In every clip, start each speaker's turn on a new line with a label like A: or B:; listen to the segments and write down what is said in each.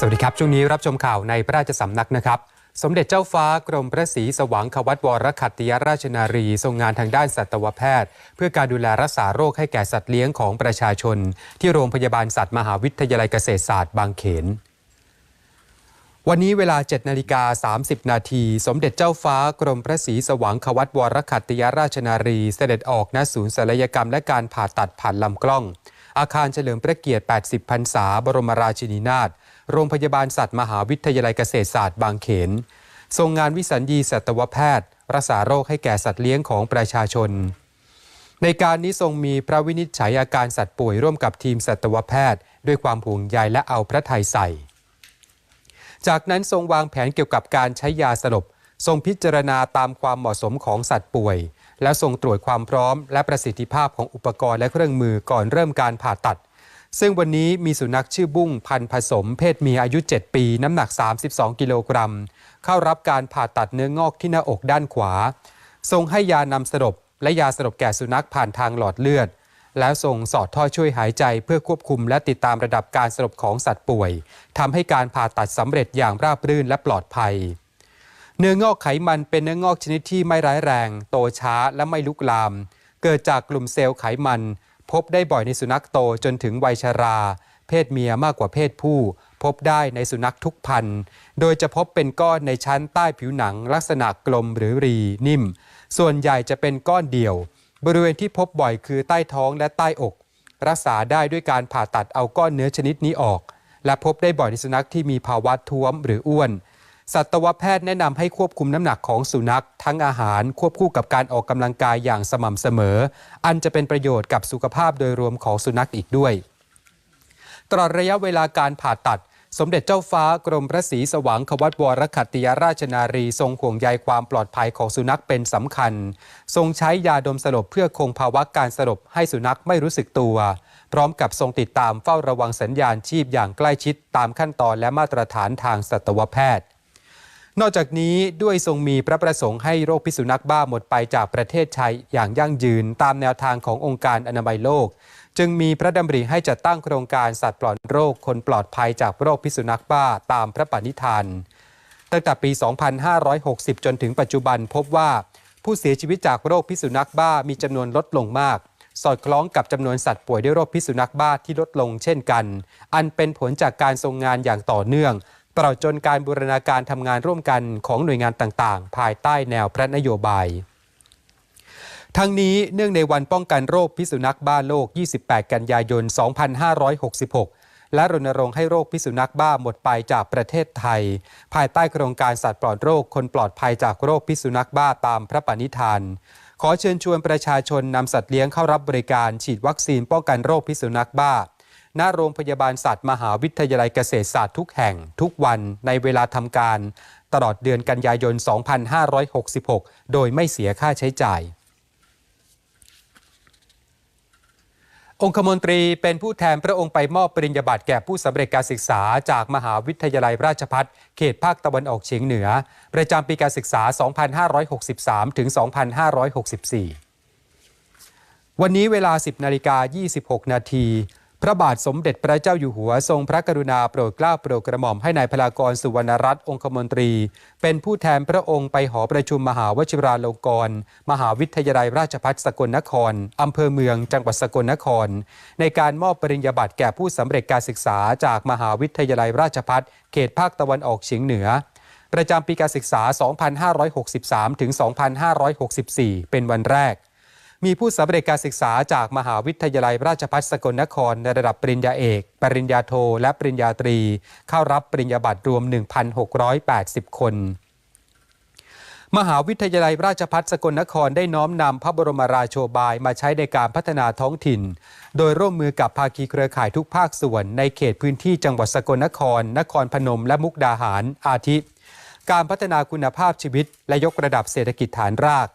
A: สวัสดีครับ ช่วงนี้รับชมข่าวในพระราชสำนักนะครับ สมเด็จเจ้าฟ้ากรมพระศรีสว่างควัตวรขัตติยราชนารี ทรงงานทางด้านสัตวแพทย์ เพื่อการดูแลรักษาโรคให้แก่สัตว์เลี้ยงของประชาชน ที่โรงพยาบาลสัตว์มหาวิทยาลัยเกษตรศาสตร์บางเขนวันนี้เวลา 7นาฬิกา30 นาที สมเด็จเจ้าฟ้ากรมพระศรีสว่างควัตวรขัตติยราชนารี เสด็จออกณศูนย์ศัลยกรรมและการผ่าตัดผ่านลำกล้อง อาคารเฉลิมพระเกียรติ 80 พรรษา บรมราชินีนาถ โรงพยาบาลสัตว์มหาวิทยาลัยเกษตรศาสตร์บางเขนทรงงานวิสัญญีสัตวแพทย์ รักษาโรคให้แก่สัตว์เลี้ยงของประชาชน ในการนี้ทรงมีพระวินิจฉัยอาการสัตว์ป่วยร่วมกับทีมสัตวแพทย์ ด้วยความห่วงใยและเอาพระทัยใส่ จากนั้นทรงวางแผนเกี่ยวกับการใช้ยาสลบทรงพิจารณาตามความเหมาะสมของสัตว์ป่วย แล้วทรงตรวจความพร้อม และประสิทธิภาพของอุปกรณ์และเครื่องมือก่อนเริ่มการผ่าตัด ซึ่งวันนี้มีสุนัขชื่อบุ้งพันผสมเพศเมียอายุ 7 ปี น้ำหนัก 32 กิโลกรัม เข้ารับการผ่าตัดเนื้องอกที่หน้าอกด้านขวา ทรงให้ยานำสลบและยาสลบแก่สุนัขผ่านทางหลอดเลือด แล้วส่งสอดท่อช่วยหายใจเพื่อควบคุมและติดตามระดับการสลบของสัตว์ป่วยทำให้การผ่าตัดสำเร็จอย่างราบรื่นและปลอดภัย เนื้องอกไขมันเป็นเนื้องอกชนิดที่ไม่ร้ายแรง โตช้าและไม่ลุกลาม เกิดจากกลุ่มเซลล์ไขมัน พบได้บ่อยในสุนัขโตจนถึงวัยชรา เพศเมียมากกว่าเพศผู้ พบได้ในสุนัขทุกพันธุ์ โดยจะพบเป็นก้อนในชั้นใต้ผิวหนัง ลักษณะกลมหรือรีนิ่ม ส่วนใหญ่จะเป็นก้อนเดี่ยว บริเวณที่พบบ่อยคือใต้ท้องและใต้อกรักษาได้ด้วยการผ่าตัดเอาก้อนเนื้อชนิดนี้ออก และพบได้บ่อยในสุนัขที่มีภาวะท้วมหรืออ้วน สัตวแพทย์แนะนำให้ควบคุมน้ำหนักของสุนัข ทั้งอาหารควบคู่กับการออกกำลังกายอย่างสม่ำเสมอ อันจะเป็นประโยชน์กับสุขภาพโดยรวมของสุนัขอีกด้วย ตลอดระยะเวลาการผ่าตัด สมเด็จเจ้าฟ้ากรมพระศรีสว่างควัตวรขัตติยราชนารี ทรงห่วงใยความปลอดภัยของสุนัขเป็นสำคัญ ทรงใช้ยาดมสลบเพื่อคงภาวะการสลบให้สุนัขไม่รู้สึกตัว พร้อมกับทรงติดตามเฝ้าระวังสัญญาณชีพอย่างใกล้ชิดตามขั้นตอนและมาตรฐานทางสัตวแพทย์ นอกจากนี้ด้วยทรงมีพระประสงค์ให้โรคพิษสุนัขบ้าหมดไปจากประเทศไทยอย่างยั่งยืนตามแนวทางขององค์การอนามัยโลก จึงมีพระดำริให้จัดตั้งโครงการสัตว์ปลอดโรคคนปลอดภัยจากโรคพิษสุนัขบ้าตามพระปณิธาน ตั้งแต่ปี 2560 จนถึงปัจจุบันพบว่าผู้เสียชีวิตจากโรคพิษสุนัขบ้ามีจำนวนลดลงมากสอดคล้องกับจำนวนสัตว์ป่วยด้วยโรคพิษสุนัขบ้าที่ลดลงเช่นกัน อันเป็นผลจากการทรงงานอย่างต่อเนื่อง ตลอดจนการบูรณาการทำงานร่วมกันของหน่วยงานต่างๆ ภายใต้แนวพระนโยบาย ทั้งนี้เนื่องในวันป้องกันโรคพิษสุนัขบ้าโลก 28 กันยายน 2566 และรณรงค์ให้โรคพิษสุนัขบ้าหมดไปจากประเทศไทย ภายใต้โครงการสัตว์ปลอดโรคคนปลอดภัยจากโรคพิษสุนัขบ้าตามพระปณิธานขอเชิญชวนประชาชนนำสัตว์เลี้ยงเข้ารับบริการฉีดวัคซีนป้องกันโรคพิษสุนัขบ้า ณโรงพยาบาลสัตว์มหาวิทยาลัยเกษตรศาสตร์ทุกแห่งทุกวันในเวลาทำการ ตลอดเดือนกันยายน 2566 โดยไม่เสียค่าใช้จ่ายองคมนตรีเป็นผู้แทนพระองค์ไปมอบปริญญาบัตรแก่ผู้สำเร็จการศึกษาจากมหาวิทยาลัยราชภัฏเขตภาคตะวันออกเฉียงเหนือ ประจำปีการศึกษา 2563 ถึง 2564 วันนี้เวลา 10 นาฬิกา 26 นาที ระบาทสมเด็จพระเจ้าอยู่หัวทรงพระกรุณาโปรดเกล้าโปรดกระหม่อมให้นายพลากรสุวรรณรัตน์องคมนตรี เป็นผู้แทนพระองค์ไปหอประชุมมหาวชิราลงกรณ์มหาวิทยาลัยราชภัฏสกลนครอำเภอเมืองจังหวัดสกลนคร ในการมอบปริญญาบัตรแก่ผู้สำเร็จการศึกษาจากมหาวิทยาลัยราชภัฏเขตภาคตะวันออกเฉียงเหนือ ประจำปีการศึกษา 2563 ถึง 2564 เป็นวันแรก มีผู้สำเร็จการศึกษาจากมหาวิทยาลัยราชภัฏสกลนครในระดับปริญญาเอก ปริญญาโท และปริญญาตรี เข้ารับปริญญาบัตรรวม 1,680 คนมหาวิทยาลัยราชภัฏสกลนครได้น้อมนำพระบรมราโชบายมาใช้ในการพัฒนาท้องถิ่น โดยร่วมมือกับภาคีเครือข่ายทุกภาคส่วน ในเขตพื้นที่จังหวัดสกลนคร นครพนม และมุกดาหาร อาทิ การพัฒนาคุณภาพชีวิต และยกระดับเศรษฐกิจฐานราก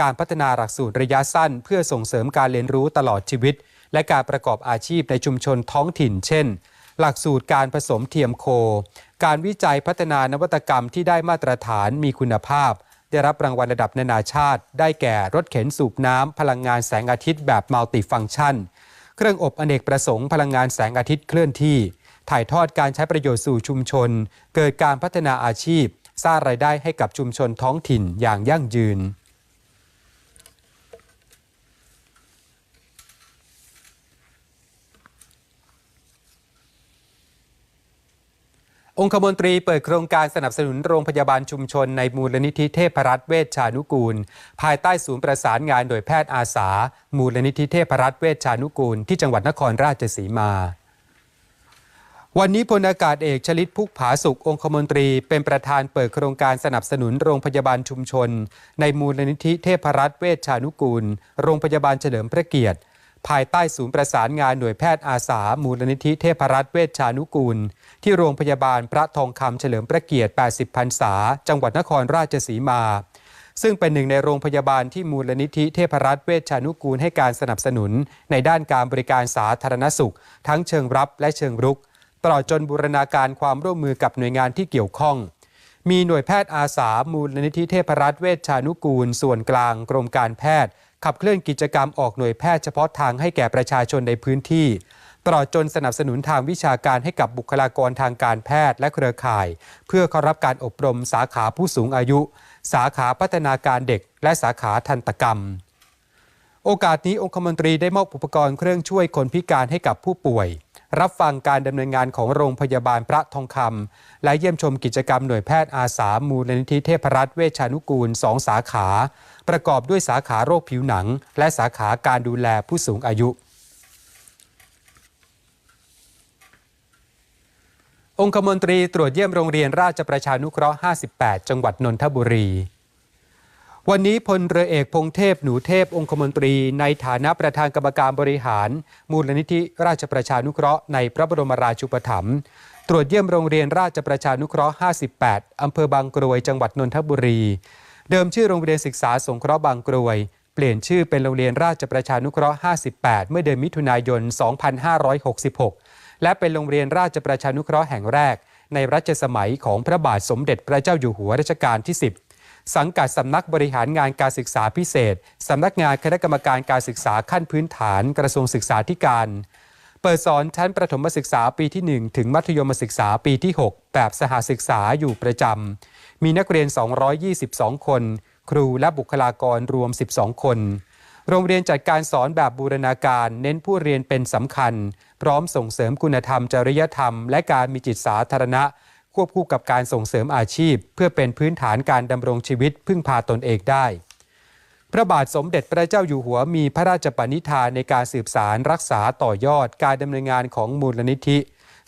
A: การพัฒนาหลักสูตรระยะสั้น เพื่อส่งเสริมการเรียนรู้ตลอดชีวิต และการประกอบอาชีพในชุมชนท้องถิ่น เช่น หลักสูตรการผสมเทียมโค การวิจัยพัฒนานวัตกรรมที่ได้มาตรฐานมีคุณภาพ ได้รับรางวัลระดับนานาชาติ ได้แก่รถเข็นสูบน้ำพลังงานแสงอาทิตย์แบบมัลติฟังก์ชัน เครื่องอบอเนกประสงค์พลังงานแสงอาทิตย์เคลื่อนที่ ถ่ายทอดการใช้ประโยชน์สู่ชุมชน เกิดการพัฒนาอาชีพ สร้างรายได้ให้กับชุมชนท้องถิ่นอย่างยั่งยืน องคมนตรีเปิดโครงการสนับสนุนโรงพยาบาลชุมชนในมูลนิธิเทพรัตน์เวชชานุกูล ภายใต้ศูนย์ประสานงานโดยแพทย์อาสา มูลนิธิเทพรัตน์เวชชานุกูล ที่จังหวัดนครราชสีมา วันนี้พลอากาศเอกชลิตพุกผาสุของคมนตรี เป็นประธานเปิดโครงการสนับสนุนโรงพยาบาลชุมชน ในมูลนิธิเทพรัตน์เวชชานุกูล โรงพยาบาลเฉลิมพระเกียรติ ภายใต้ศูนย์ประสานงานหน่วยแพทย์อาสา มูลนิธิเทพรัตน์เวชชานุกูล ที่โรงพยาบาลพระทองคำเฉลิมพระเกียรติ 80 พรรษา จังหวัดนครราชสีมา ซึ่งเป็นหนึ่งในโรงพยาบาลที่มูลนิธิเทพรัตน์เวชชานุกูลให้การสนับสนุน ในด้านการบริการสาธารณสุข ทั้งเชิงรับและเชิงรุก ตลอดจนบูรณาการความร่วมมือกับหน่วยงานที่เกี่ยวข้องมีหน่วยแพทย์อาสา มูลนิธิเทพรัตน์เวชชานุกูล ส่วนกลางกรมการแพทย์ ขับเคลื่อนกิจกรรมออกหน่วยแพทย์เฉพาะทางให้แก่ประชาชนในพื้นที่ ตลอดจนสนับสนุนทางวิชาการให้กับบุคลากรทางการแพทย์และเครือข่าย เพื่อเข้ารับการอบรมสาขาผู้สูงอายุ สาขาพัฒนาการเด็ก และสาขาทันตกรรม โอกาสนี้องคมนตรีได้มอบอุปกรณ์เครื่องช่วยคนพิการให้กับผู้ป่วย รับฟังการดำเนินงานของโรงพยาบาลพระทองคำและเยี่ยมชมกิจกรรมหน่วยแพทย์อาสามูลนิธิเทพรัตน์เวชานุกูลสองสาขา ประกอบด้วยสาขาโรคผิวหนัง และสาขาการดูแลผู้สูงอายุองคมนตรีตรวจเยี่ยมโรงเรียนราชประชานุเคราะห์ 58 จังหวัดนนทบุรี วันนี้พลเรือเอกพงเทพหนูเทพองคมนตรี ในฐานะประธานกรรมการบริหาร มูลนิธิราชประชานุเคราะห์ในพระบรมราชูปถัมภ์ตรวจเยี่ยมโรงเรียนราชประชานุเคราะห์ 58 อำเภอบางกรวย จังหวัดนนทบุรี เดิมชื่อโรงเรียนศึกษาสงเคราะห์บางกรวย เปลี่ยนชื่อเป็นโรงเรียนราชประชานุเคราะห์ 58 เมื่อเดือนมิถุนายน 2566 และเป็นโรงเรียนราชประชานุเคราะห์แห่งแรก ในรัชสมัยของพระบาทสมเด็จพระเจ้าอยู่หัวรัชกาลที่ 10 สังกัดสำนักบริหารงานการศึกษาพิเศษ สำนักงานคณะกรรมการการศึกษาขั้นพื้นฐานกระทรวงศึกษาธิการ เปิดสอนชั้นประถมศึกษาปีที่ 1 ถึงมัธยมศึกษาปีที่ 6 แบบสหศึกษาอยู่ประจำ มีนักเรียน 222 คน ครูและบุคลากรรวม 12 คน โรงเรียนจัดการสอนแบบบูรณาการ เน้นผู้เรียนเป็นสำคัญ พร้อมส่งเสริมคุณธรรมจริยธรรม และการมีจิตสาธารณะ ควบคู่กับการส่งเสริมอาชีพ เพื่อเป็นพื้นฐานการดำรงชีวิตพึ่งพาตนเองได้ พระบาทสมเด็จพระเจ้าอยู่หัวมีพระราชปณิธานในการสืบสารรักษาต่อยอดการดำเนินงานของมูลนิธิ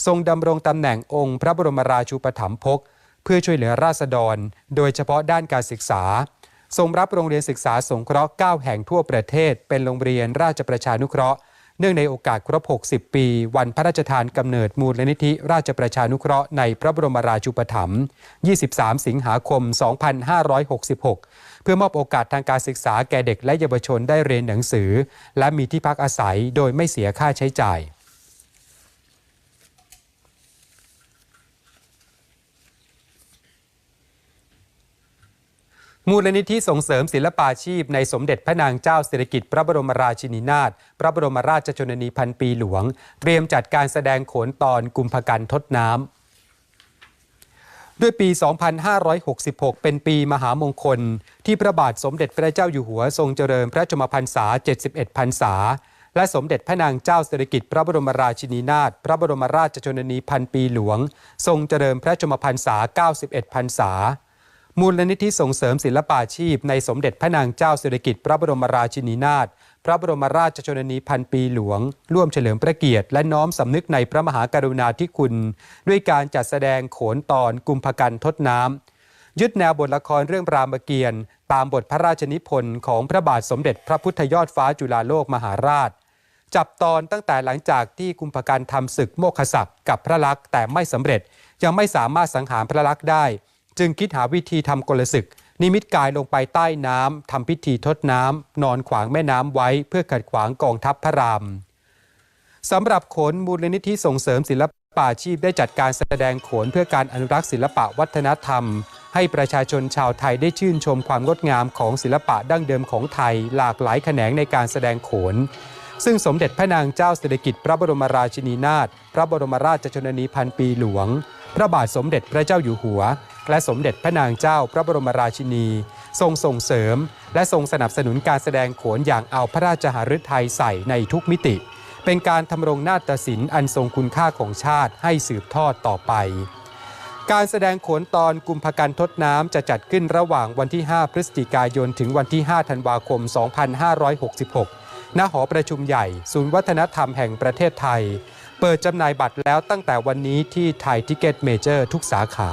A: ทรงดำรงตำแหน่งองค์พระบรมราชูปถัมภกเพื่อช่วยเหลือราษฎร โดยเฉพาะด้านการศึกษา ทรงรับโรงเรียนศึกษาสงเคราะห์ 9 แห่งทั่วประเทศ เป็นโรงเรียนราชประชานุเคราะห์ เนื่องในโอกาสครบ 60 ปี วันพระราชทานกำเนิดมูลนิธิ ราชประชานุเคราะห์ในพระบรมราชูปถัมภ์ 23 สิงหาคม 2566 เพื่อมอบโอกาสทางการศึกษาแก่เด็กและเยาวชนได้เรียนหนังสือ และมีที่พักอาศัยโดยไม่เสียค่าใช้จ่าย มูลนิธิส่งเสริมศิลปาชีพในสมเด็จพระนางเจ้าสิริกิติ์พระบรมราชินีนาถพระบรมราชชนนีพันปีหลวง เตรียมจัดการแสดงโขนตอนกุมภกันทดน้ำด้วยปี 2566 เป็นปีมหามงคล ที่พระบาทสมเด็จพระเจ้าอยู่หัวทรงเจริญพระชนมพรรษา 71 พรรษา และสมเด็จพระนางเจ้าสิริกิติ์พระบรมราชินีนาถพระบรมราชชนนีพันปีหลวง ทรงเจริญพระชนมพรรษา 91 พรรษา มูลนิธิส่งเสริมศิลปาชีพ ในสมเด็จพระนางเจ้าสิริกิติ์พระบรมราชินีนาถพระบรมราชชนนีพันปีหลวง ร่วมเฉลิมพระเกียรติและน้อมสำนึกในพระมหากรุณาธิคุณ ด้วยการจัดแสดงโขนตอนกุมภกันทดน้ำ ยึดแนวบทละครเรื่องรามเกียรติ์ตามบทพระราชนิพนธ์ของพระบาทสมเด็จพระพุทธยอดฟ้าจุฬาโลกมหาราช จับตอนตั้งแต่หลังจากที่กุมภกันทำศึกโมฆศักดิ์กับพระลักษณ์แต่ไม่สำเร็จยังไม่สามารถสังหารพระลักษณ์ได้ จึงคิดหาวิธีทำกลศึก นิมิตกายลงไปใต้น้ำทำพิธีทดน้ำนอนขวางแม่น้ำไว้เพื่อขัดขวางกองทัพพระรามสำหรับขนมูลนิธิส่งเสริมศิลปาชีพได้จัดการแสดงโขนเพื่อการอนุรักษ์ศิลปะวัฒนธรรม ให้ประชาชนชาวไทยได้ชื่นชมความงดงามของศิลปะดั้งเดิมของไทย หลากหลายแขนงในการแสดงโขน ซึ่งสมเด็จพระนางเจ้าสิริกิติ์พระบรมราชินีนาถพระบรมราชชนนีพันปีหลวง พระบาทสมเด็จพระเจ้าอยู่หัว และสมเด็จพระนางเจ้าพระบรมราชินี ทรงส่งเสริม และทรงสนับสนุนการแสดงโขนอย่างเอาพระราชหฤทัยใส่ในทุกมิติ เป็นการทำรงนาฏศิลป์อันทรงคุณค่าของชาติให้สืบทอดต่อไป การแสดงโขนตอนกุมภกันทดน้ำจะจัดขึ้นระหว่างวันที่ 5 พฤศจิกายน ถึงวันที่ 5 ธันวาคม 2566 ณ หอประชุมใหญ่ ศูนย์วัฒนธรรมแห่งประเทศไทย เปิดจำหน่ายบัตรแล้วตั้งแต่วันนี้ที่ไทยทิเก็ตเมเจอร์ทุกสาขา